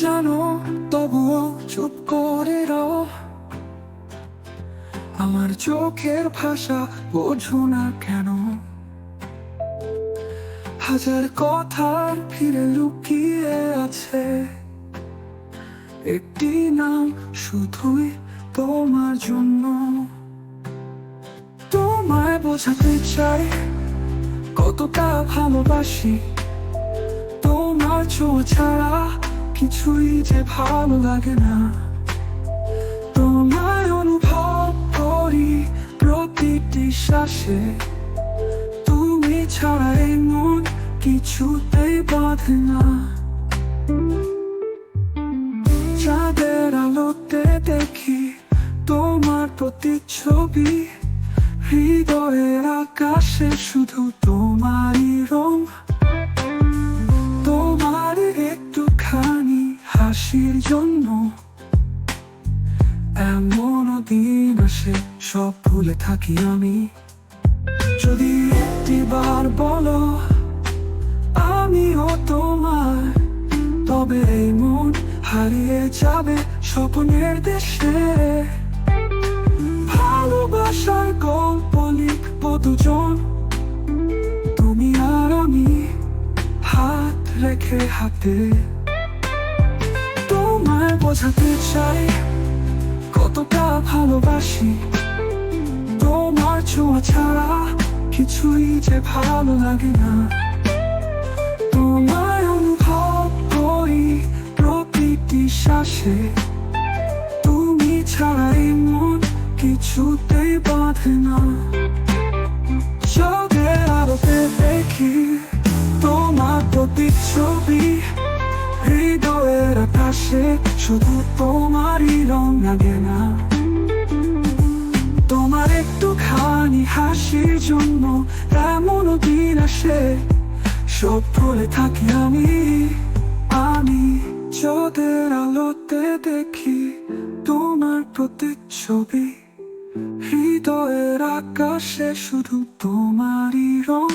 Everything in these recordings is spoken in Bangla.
জানো, তবুও চুপ করে রও। আমার চোখের ভাষা বোঝো না কেন? হাজার কথার ফিরে লুকিয়ে আছে। একটি নাম শুধুই তোমার জন্য। তোমায় বোঝাতে চাই, কতটা ভালোবাসি। তোমার ছোঁয়া ছাড়া কিছুই যে ভালো লাগে না। তোমায় অনুভব করি প্রতিটি শ্বাসে। তুমি ছাড়া এই মন কিছুতেই বাঁধে না। চাঁদের আলোতে দেখি তোমার প্রতিচ্ছবি। হৃদয়ের আকাশে শুধু তোমারই জন্য এমন দিন আসে সব ভুলে থাকি আমি। যদি একটিবার বলো, আমিও তোমার, তবে এই মন হারিয়ে যাবে স্বপ্নের দেশে। ভালোবাসার গল্প লিখব দুজন, তুমি আর আমি হাত রেখে হাতে বোঝাতে চাই কতটা ভালোবাসি। তোমার ছোঁয়া ছাড়া কিছুই যে ভালো লাগে না। তোমায় অনুভব করি প্রতিটি শ্বাসে। তুমি ছাড়া মন কিছুতেই বাঁধে না। আকাশে শুধু তোমারই রং লাগে না। তোমার একটু খানি হাসির জন্য এমন দিন আসে সব ভুলে থাকি আমি। আমি চোখের আলোতে দেখি তোমার প্রতিচ্ছবি। হৃদয়ের আকাশে শুধু তোমারই রং।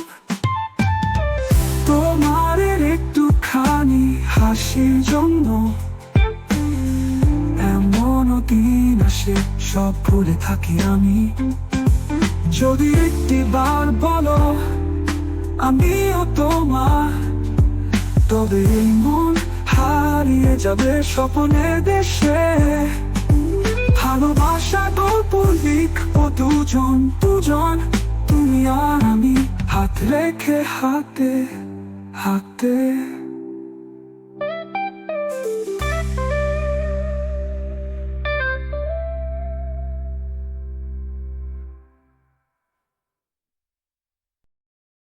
তোমার একটুখানি হাসির জন্য দিন আসে সব ভুলে থাকি আমি। যদি একটি বার বলো, আমিও তোমার। তবে এই মন হারিয়ে যাবে স্বপ্নের দেশে। ভালোবাসা গল্প লিখব দুজন দুজন। তুমি আর আমি হাত রেখে হাতে হাতে।